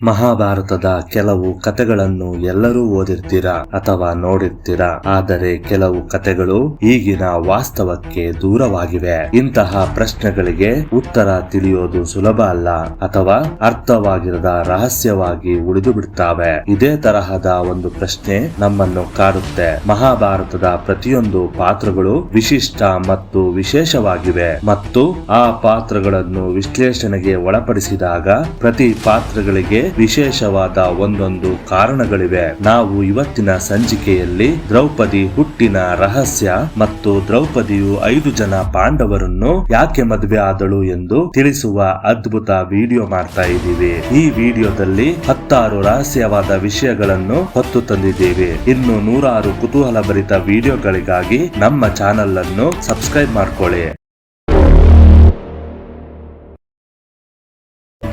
ಮಹಾಭಾರತದ ಕೆಲವು ಕಥೆಗಳನ್ನು ಎಲ್ಲರೂ ಓದಿರ್ತೀರಾ ಅಥವಾ ನೋಡಿರ್ತೀರಾ? ಆದರೆ ಕೆಲವು ಕಥೆಗಳು ಈಗಿನ ವಾಸ್ತವಕ್ಕೆ ದೂರವಾಗಿವೆ. ಇಂತಹ ಪ್ರಶ್ನೆಗಳಿಗೆ ಉತ್ತರ ತಿಳಿಯೋದು ಸುಲಭ ಅಲ್ಲ ಅಥವಾ ಅರ್ಥವಾಗಿರದ ರಹಸ್ಯವಾಗಿ ಉಳಿದು ಬಿಡ್ತಾವೆ ಇದೇ ತರಹದ ಒಂದು ಪ್ರಶ್ನೆ ನಮ್ಮನ್ನು ಕಾಡುತ್ತೆ. ಮಹಾಭಾರತದ ಪ್ರತಿಯೊಂದು ಪಾತ್ರಗಳು ವಿಶಿಷ್ಟ ಮತ್ತು ವಿಶೇಷವಾಗಿವೆ. ಮತ್ತು ಆ ಪಾತ್ರಗಳನ್ನು ವಿಶ್ಲೇಷಣೆಗೆ ಒಳಪಡಿಸಿದಾಗ ಪ್ರತಿ ಪಾತ್ರಗಳಿಗೆ ವಿಶೇಷವಾದ ಒಂದೊಂದು ಕಾರಣಗಳಿವೆ. ನಾವು ಇವತ್ತಿನ ಸಂಚಿಕೆಯಲ್ಲಿ ದ್ರೌಪದಿ ಹುಟ್ಟಿನ ರಹಸ್ಯ ಮತ್ತು ದ್ರೌಪದಿಯು ಐದು ಜನ ಪಾಂಡವರನ್ನು ಯಾಕೆ ಮದುವೆ ಆದಳು ಎಂದು ತಿಳಿಸುವ ಅದ್ಭುತ ವಿಡಿಯೋ ಮಾಡ್ತಾ ಇದ್ದೀವಿ. ಈ ವಿಡಿಯೋದಲ್ಲಿ ಹತ್ತಾರು ರಹಸ್ಯವಾದ ವಿಷಯಗಳನ್ನು ಹೊತ್ತು ತಂದಿದ್ದೇವೆ. ಇನ್ನು ನೂರಾರು ಕುತೂಹಲ ಭರಿತ ವಿಡಿಯೋಗಳಿಗಾಗಿ ನಮ್ಮ ಚಾನೆಲ್ ಅನ್ನು ಸಬ್ಸ್ಕ್ರೈಬ್ ಮಾಡ್ಕೊಳ್ಳಿ.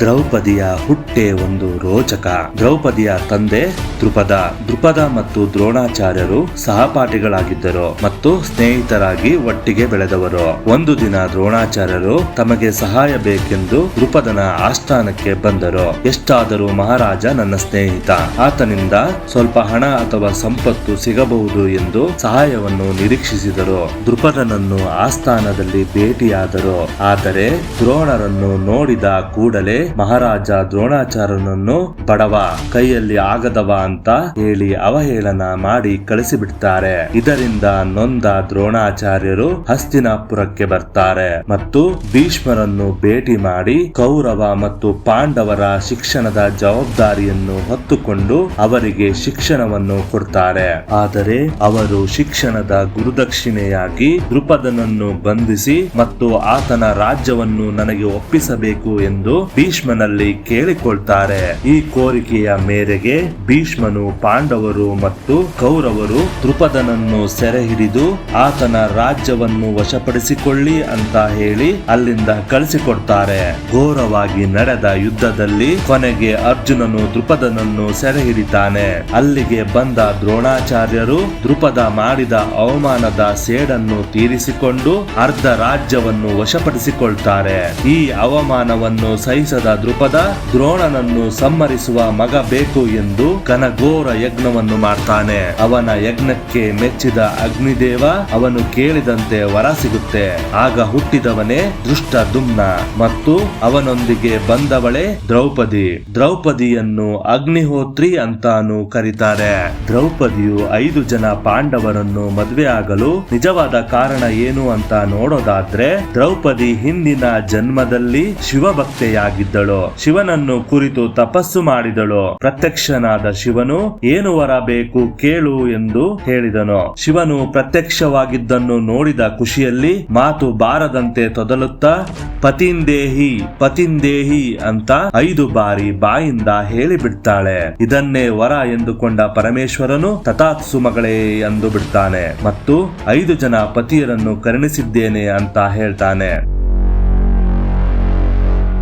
ದ್ರೌಪದಿಯ ಹುಟ್ಟೆ ಒಂದು ರೋಚಕ. ದ್ರೌಪದಿಯ ತಂದೆ ದೃಪದ ದೃಪದ ಮತ್ತು ದ್ರೋಣಾಚಾರ್ಯರು ಸಹಪಾಠಿಗಳಾಗಿದ್ದರು ಮತ್ತು ಸ್ನೇಹಿತರಾಗಿ ಒಟ್ಟಿಗೆ ಬೆಳೆದವರು. ಒಂದು ದಿನ ದ್ರೋಣಾಚಾರ್ಯರು ತಮಗೆ ಸಹಾಯ ಬೇಕೆಂದು ದೃಪದನ ಆಸ್ಥಾನಕ್ಕೆ ಬಂದರು. ಎಷ್ಟಾದರೂ ಮಹಾರಾಜ ನನ್ನ ಸ್ನೇಹಿತ. ಆತನಿಂದ ಸ್ವಲ್ಪ ಹಣ ಅಥವಾ ಸಂಪತ್ತು ಸಿಗಬಹುದು ಎಂದು ಸಹಾಯವನ್ನು ನಿರೀಕ್ಷಿಸಿದರು. ದೃಪದನನ್ನು ಆಸ್ಥಾನದಲ್ಲಿ ಭೇಟಿಯಾದರು. ಆದರೆ ದ್ರೋಣರನ್ನು ನೋಡಿದ ಕೂಡಲೇ ಮಹಾರಾಜ ದ್ರೋಣಾಚಾರ್ಯನನ್ನು ಬಡವ ಕೈಯಲ್ಲಿ ಆಗದವ ಅಂತ ಹೇಳಿ ಅವಹೇಳನ ಮಾಡಿ ಕಳಿಸಿಬಿಡ್ತಾರೆ. ಇದರಿಂದ ನೊಂದ ದ್ರೋಣಾಚಾರ್ಯರು ಹಸ್ತಿನಾಪುರಕ್ಕೆ ಬರ್ತಾರೆ ಮತ್ತು ಭೀಷ್ಮರನ್ನು ಭೇಟಿ ಮಾಡಿ ಕೌರವ ಮತ್ತು ಪಾಂಡವರ ಶಿಕ್ಷಣದ ಜವಾಬ್ದಾರಿಯನ್ನು ಹೊತ್ತುಕೊಂಡು ಅವರಿಗೆ ಶಿಕ್ಷಣವನ್ನು ಕೊಡ್ತಾರೆ. ಆದರೆ ಅವರು ಶಿಕ್ಷಣದ ಗುರುದಕ್ಷಿಣೆಯಾಗಿ ದೃಪದನನ್ನು ಬಂಧಿಸಿ ಮತ್ತು ಆತನ ರಾಜ್ಯವನ್ನು ನನಗೆ ಒಪ್ಪಿಸಬೇಕು ಎಂದು ಭೀಷ್ಮನಲ್ಲಿ ಕೇಳಿಕೊಳ್ತಾರೆ. ಈ ಕೋರಿಕೆಯ ಮೇರೆಗೆ ಭೀಷ್ಮನು ಪಾಂಡವರು ಮತ್ತು ಕೌರವರು ದೃಪದನನ್ನು ಸೆರೆ ಹಿಡಿದು ಆತನ ರಾಜ್ಯವನ್ನು ವಶಪಡಿಸಿಕೊಳ್ಳಿ ಅಂತ ಹೇಳಿ ಅಲ್ಲಿಂದ ಕಳಿಸಿಕೊಡ್ತಾರೆ. ಘೋರವಾಗಿ ನಡೆದ ಯುದ್ಧದಲ್ಲಿ ಕೊನೆಗೆ ಅರ್ಜುನನು ದೃಪದನನ್ನು ಸೆರೆ ಹಿಡಿತಾನೆ ಅಲ್ಲಿಗೆ ಬಂದ ದ್ರೋಣಾಚಾರ್ಯರು ದೃಪದ ಮಾಡಿದ ಅವಮಾನದ ಸೇಡನ್ನು ತೀರಿಸಿಕೊಂಡು ಅರ್ಧ ರಾಜ್ಯವನ್ನು ವಶಪಡಿಸಿಕೊಳ್ತಾರೆ. ಈ ಅವಮಾನವನ್ನು ಸಹಿಸದ ದೃಪದ ದ್ರೋಣನನ್ನು ಸಮ್ಮರಿಸುವ ಮಗ ಬೇಕು ಎಂದು ಘನಘೋರ ಯಜ್ಞವನ್ನು ಮಾಡ್ತಾನೆ. ಅವನ ಯಜ್ಞಕ್ಕೆ ಮೆಚ್ಚಿದ ಅಗ್ನಿದೇವ ಅವನು ಕೇಳಿದಂತೆ ವರ ಸಿಗುತ್ತೆ. ಆಗ ಹುಟ್ಟಿದವನೇ ದೃಷ್ಟ ದುಮ್ನ ಮತ್ತು ಅವನೊಂದಿಗೆ ಬಂದವಳೆ ದ್ರೌಪದಿ. ದ್ರೌಪದಿಯನ್ನು ಅಗ್ನಿಹೋತ್ರಿ ಅಂತಾನು ಕರೀತಾರೆ. ದ್ರೌಪದಿಯು ಐದು ಜನ ಪಾಂಡವರನ್ನು ಮದುವೆ ಆಗಲು ನಿಜವಾದ ಕಾರಣ ಏನು ಅಂತ ನೋಡೋದಾದ್ರೆ ದ್ರೌಪದಿ ಹಿಂದಿನ ಜನ್ಮದಲ್ಲಿ ಶಿವಭಕ್ತೆಯಾಗಿದ್ದಳು ಶಿವನನ್ನು ಕುರಿತು ತಪಸ್ಸು ಮಾಡಿದಳು? ಪ್ರತ್ಯಕ್ಷನಾದ ಶಿವನು ಏನು ವರ ಬೇಕು ಕೇಳು ಎಂದು ಹೇಳಿದನು? ಶಿವನು ಪ್ರತ್ಯಕ್ಷವಾಗಿದ್ದನ್ನು ನೋಡಿದ ಖುಷಿಯಲ್ಲಿ ಮಾತು ಬಾರದಂತೆ ತೊದಲುತ್ತಾ, ಪತಿಂದೇಹಿ ಪತಿಂದೇಹಿ ಅಂತ ಐದು ಬಾರಿ ಬಾಯಿಂದ ಹೇಳಿಬಿಡ್ತಾಳೆ. ಇದನ್ನೇ ವರ ಎಂದುಕೊಂಡ ಪರಮೇಶ್ವರನು ತಥಾತ್ಸು ಮಗಳೇ ಎಂದು ಬಿಡ್ತಾನೆ. ಮತ್ತು ಐದು ಜನ ಪತಿಯರನ್ನು ಕರುಣಿಸಿದ್ದೇನೆ ಅಂತ ಹೇಳ್ತಾನೆ.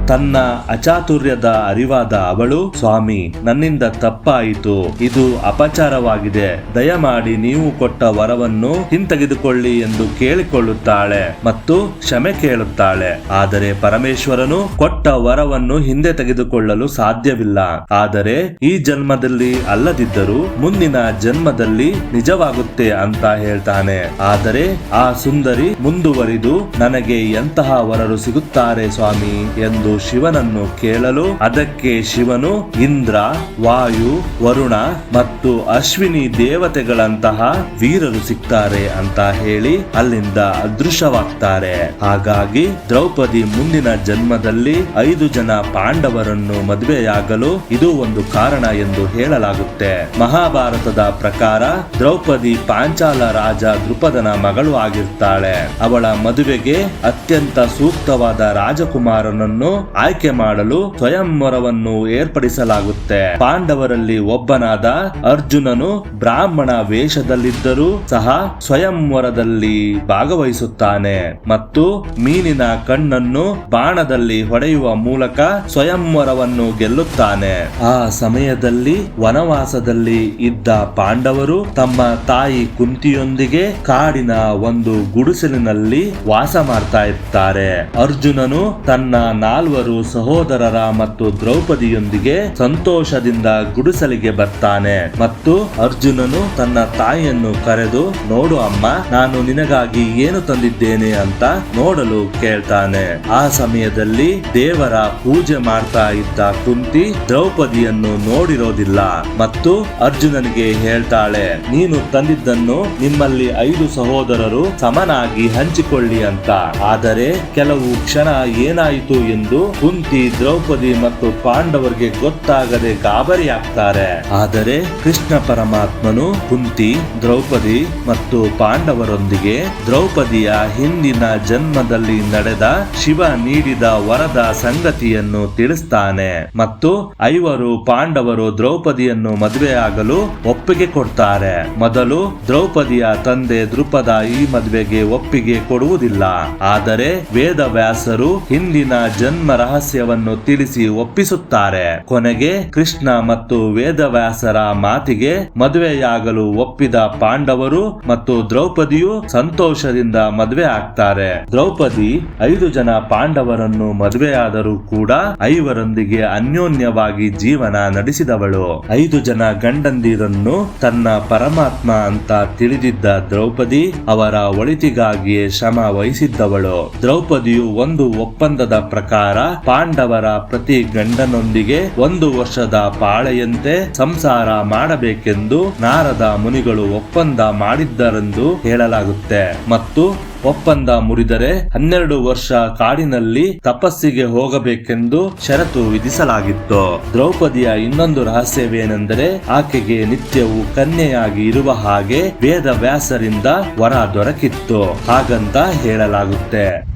ತನ್ನ ಅಚಾತುರ್ಯದ ಅರಿವಾದ ಅವಳು, ಸ್ವಾಮಿ, ನನ್ನಿಂದ ತಪ್ಪಾಯಿತು. ಇದು ಅಪಚಾರವಾಗಿದೆ. ದಯಮಾಡಿ ನೀವು ಕೊಟ್ಟ ವರವನ್ನು ಹಿಂತೆಗೆದುಕೊಳ್ಳಿ ಎಂದು ಕೇಳಿಕೊಳ್ಳುತ್ತಾಳೆ ಮತ್ತು ಕ್ಷಮೆ ಕೇಳುತ್ತಾಳೆ. ಆದರೆ ಪರಮೇಶ್ವರನು ಕೊಟ್ಟ ವರವನ್ನು ಹಿಂದೆ ತೆಗೆದುಕೊಳ್ಳಲು ಸಾಧ್ಯವಿಲ್ಲ. ಆದರೆ ಈ ಜನ್ಮದಲ್ಲಿ ಅಲ್ಲದಿದ್ದರೂ ಮುಂದಿನ ಜನ್ಮದಲ್ಲಿ ನಿಜವಾಗುತ್ತೆ ಅಂತ ಹೇಳ್ತಾನೆ. ಆದರೆ ಆ ಸುಂದರಿ ಮುಂದುವರಿದು, ನನಗೆ ಎಂತಹ ವರರು ಸಿಗುತ್ತಾರೆ, ಸ್ವಾಮಿ? ಎಂದು ಶಿವನನ್ನು ಕೇಳಲು ಅದಕ್ಕೆ ಶಿವನು ಇಂದ್ರ, ವಾಯು, ವರುಣ ಮತ್ತು ಅಶ್ವಿನಿ ದೇವತೆಗಳಂತಹ ವೀರರು ಸಿಗ್ತಾರೆ ಅಂತ ಹೇಳಿ ಅಲ್ಲಿಂದ ಅದೃಶ್ಯವಾಗ್ತಾರೆ. ಹಾಗಾಗಿ ದ್ರೌಪದಿ ಮುಂದಿನ ಜನ್ಮದಲ್ಲಿ ಐದು ಜನ ಪಾಂಡವರನ್ನು ಮದುವೆಯಾಗಲು ಇದು ಒಂದು ಕಾರಣ ಎಂದು ಹೇಳಲಾಗುತ್ತೆ. ಮಹಾಭಾರತದ ಪ್ರಕಾರ ದ್ರೌಪದಿ ಪಾಂಚಾಲ ರಾಜ ದೃಪದನ ಮಗಳು ಆಗಿರ್ತಾಳೆ. ಅವಳ ಮದುವೆಗೆ ಅತ್ಯಂತ ಸೂಕ್ತವಾದ ರಾಜಕುಮಾರನನ್ನು ಆಯ್ಕೆ ಮಾಡಲು ಸ್ವಯಂವರವನ್ನು ಏರ್ಪಡಿಸಲಾಗುತ್ತೆ. ಪಾಂಡವರಲ್ಲಿ ಒಬ್ಬನಾದ ಅರ್ಜುನನು ಬ್ರಾಹ್ಮಣ ವೇಷದಲ್ಲಿದ್ದರೂ ಸಹ ಸ್ವಯಂವರದಲ್ಲಿ ಭಾಗವಹಿಸುತ್ತಾನೆ ಮತ್ತು ಮೀನಿನ ಕಣ್ಣನ್ನು ಬಾಣದಲ್ಲಿ ಹೊಡೆಯುವ ಮೂಲಕ ಸ್ವಯಂವರವನ್ನು ಗೆಲ್ಲುತ್ತಾನೆ. ಆ ಸಮಯದಲ್ಲಿ ವನವಾಸದಲ್ಲಿ ಇದ್ದ ಪಾಂಡವರು ತಮ್ಮ ತಾಯಿ ಕುಂತಿಯೊಂದಿಗೆ ಕಾಡಿನ ಒಂದು ಗುಡಿಸಲಿನಲ್ಲಿ ವಾಸ ಮಾಡ್ತಾ ಇರ್ತಾರೆ. ಅರ್ಜುನನು ತನ್ನ ನಾಲ್ವರು ಐವರು ಸಹೋದರರ ಮತ್ತು ದ್ರೌಪದಿಯೊಂದಿಗೆ ಸಂತೋಷದಿಂದ ಗುಡಿಸಲಿಗೆ ಬರ್ತಾನೆ. ಮತ್ತು ಅರ್ಜುನನು ತನ್ನ ತಾಯಿಯನ್ನು ಕರೆದು, ನೋಡು ಅಮ್ಮ, ನಾನು ನಿನಗಾಗಿ ಏನು ತಂದಿದ್ದೇನೆ ಅಂತ ನೋಡಲು ಕೇಳ್ತಾನೆ. ಆ ಸಮಯದಲ್ಲಿ ದೇವರ ಪೂಜೆ ಮಾಡ್ತಾ ಇದ್ದ ಕುಂತಿ ದ್ರೌಪದಿಯನ್ನು ನೋಡಿರೋದಿಲ್ಲ. ಮತ್ತು ಅರ್ಜುನನಿಗೆ ಹೇಳ್ತಾಳೆ, ನೀನು ತಂದಿದ್ದನ್ನು ನಿಮ್ಮಲ್ಲಿ ಐದು ಸಹೋದರರು ಸಮನಾಗಿ ಹಂಚಿಕೊಳ್ಳಿ ಅಂತ. ಆದರೆ ಕೆಲವು ಕ್ಷಣ ಏನಾಯಿತು ಎಂದು ಕುಂತಿ ದ್ರೌಪದಿ ಮತ್ತು ಪಾಂಡವರಿಗೆ ಗೊತ್ತಾಗದೆ ಗಾಬರಿಯಾಗ್ತಾರೆ. ಆದರೆ ಕೃಷ್ಣ ಪರಮಾತ್ಮನು ಕುಂತಿ, ದ್ರೌಪದಿ ಮತ್ತು ಪಾಂಡವರೊಂದಿಗೆ ದ್ರೌಪದಿಯ ಹಿಂದಿನ ಜನ್ಮದಲ್ಲಿ ನಡೆದ ಶಿವ ನೀಡಿದ ವರದ ಸಂಗತಿಯನ್ನು ತಿಳಿಸ್ತಾನೆ. ಮತ್ತು ಐವರು ಪಾಂಡವರು ದ್ರೌಪದಿಯನ್ನು ಮದುವೆಯಾಗಲು ಒಪ್ಪಿಗೆ ಕೊಡ್ತಾರೆ. ಮೊದಲು ದ್ರೌಪದಿಯ ತಂದೆ ದೃಪದ ಈ ಮದುವೆಗೆ ಒಪ್ಪಿಗೆ ಕೊಡುವುದಿಲ್ಲ. ಆದರೆ ವೇದವ್ಯಾಸರು ಹಿಂದಿನ ಜನ್ಮ ರಹಸ್ಯವನ್ನು ತಿಳಿಸಿ ಒಪ್ಪಿಸುತ್ತಾರೆ. ಕೊನೆಗೆ ಕೃಷ್ಣ ಮತ್ತು ವೇದವ್ಯಾಸರ ಮಾತಿಗೆ ಮದುವೆಯಾಗಲು ಒಪ್ಪಿದ ಪಾಂಡವರು ಮತ್ತು ದ್ರೌಪದಿಯು ಸಂತೋಷದಿಂದ ಮದುವೆ ಆಗ್ತಾರೆ. ದ್ರೌಪದಿ ಐದು ಜನ ಪಾಂಡವರನ್ನು ಮದುವೆಯಾದರೂ ಕೂಡ ಐವರೊಂದಿಗೆ ಅನ್ಯೋನ್ಯವಾಗಿ ಜೀವನ ನಡೆಸಿದವಳು. ಐದು ಜನ ಗಂಡಂದಿರನ್ನು ತನ್ನ ಪರಮಾತ್ಮ ಅಂತ ತಿಳಿದಿದ್ದ ದ್ರೌಪದಿ ಅವರ ಒಳಿತಿಗಾಗಿಯೇ ಶ್ರಮ ವಹಿಸಿದ್ದವಳು. ದ್ರೌಪದಿಯು ಒಂದು ಒಪ್ಪಂದದ ಪ್ರಕಾರ ಪಾಂಡವರ ಪ್ರತಿ ಗಂಡನೊಂದಿಗೆ ಒಂದು ವರ್ಷದ ಪಾಳೆಯಂತೆ ಸಂಸಾರ ಮಾಡಬೇಕೆಂದು ನಾರದ ಮುನಿಗಳು ಒಪ್ಪಂದ ಮಾಡಿದ್ದರೆಂದು ಹೇಳಲಾಗುತ್ತೆ. ಮತ್ತು ಒಪ್ಪಂದ ಮುರಿದರೆ ಹನ್ನೆರಡು ವರ್ಷ ಕಾಡಿನಲ್ಲಿ ತಪಸ್ಸಿಗೆ ಹೋಗಬೇಕೆಂದು ಷರತ್ತು ವಿಧಿಸಲಾಗಿತ್ತು. ದ್ರೌಪದಿಯ ಇನ್ನೊಂದು ರಹಸ್ಯವೇನೆಂದರೆ ಆಕೆಗೆ ನಿತ್ಯವೂ ಕನ್ಯೆಯಾಗಿ ಇರುವ ಹಾಗೆ ವೇದ ವ್ಯಾಸರಿಂದ ವರ ದೊರಕಿತ್ತು. ಹಾಗಂತ ಹೇಳಲಾಗುತ್ತೆ.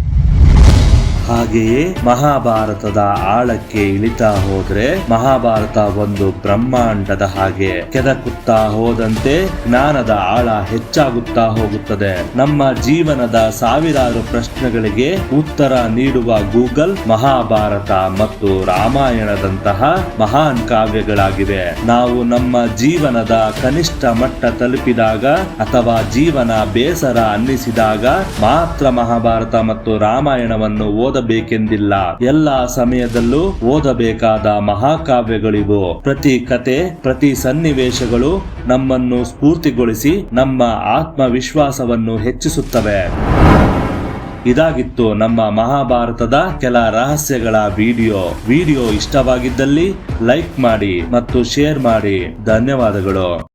ಹಾಗೆಯೇ ಮಹಾಭಾರತದ ಆಳಕ್ಕೆ ಇಳಿತಾ ಹೋದ್ರೆ ಮಹಾಭಾರತ ಒಂದು ಬ್ರಹ್ಮಾಂಡದ ಹಾಗೆ ಕೆದಕುತ್ತಾ ಹೋದಂತೆ ಜ್ಞಾನದ ಆಳ ಹೆಚ್ಚಾಗುತ್ತಾ ಹೋಗುತ್ತದೆ. ನಮ್ಮ ಜೀವನದ ಸಾವಿರಾರು ಪ್ರಶ್ನೆಗಳಿಗೆ ಉತ್ತರ ನೀಡುವ ಗೂಗಲ್ ಮಹಾಭಾರತ ಮತ್ತು ರಾಮಾಯಣದಂತಹ ಮಹಾನ್ ಕಾವ್ಯಗಳಾಗಿವೆ. ನಾವು ನಮ್ಮ ಜೀವನದ ಕನಿಷ್ಠ ಮಟ್ಟ ತಲುಪಿದಾಗ ಅಥವಾ ಜೀವನ ಬೇಸರ ಅನ್ನಿಸಿದಾಗ ಮಾತ್ರ ಮಹಾಭಾರತ ಮತ್ತು ರಾಮಾಯಣವನ್ನು ಓದಬೇಕೆಂದಿಲ್ಲ. ಎಲ್ಲ ಸಮಯದಲ್ಲೂ ಓದಬೇಕಾದ ಮಹಾಕಾವ್ಯಗಳಿವು. ಪ್ರತಿ ಕತೆ, ಪ್ರತಿ ಸನ್ನಿವೇಶಗಳು ನಮ್ಮನ್ನು ಸ್ಫೂರ್ತಿಗೊಳಿಸಿ ನಮ್ಮ ಆತ್ಮವಿಶ್ವಾಸವನ್ನು ಹೆಚ್ಚಿಸುತ್ತವೆ. ಇದಾಗಿತ್ತು ನಮ್ಮ ಮಹಾಭಾರತದ ಕೆಲ ರಹಸ್ಯಗಳ ವಿಡಿಯೋ. ವಿಡಿಯೋ ಇಷ್ಟವಾಗಿದ್ದಲ್ಲಿ ಲೈಕ್ ಮಾಡಿ ಮತ್ತು ಶೇರ್ ಮಾಡಿ. ಧನ್ಯವಾದಗಳು.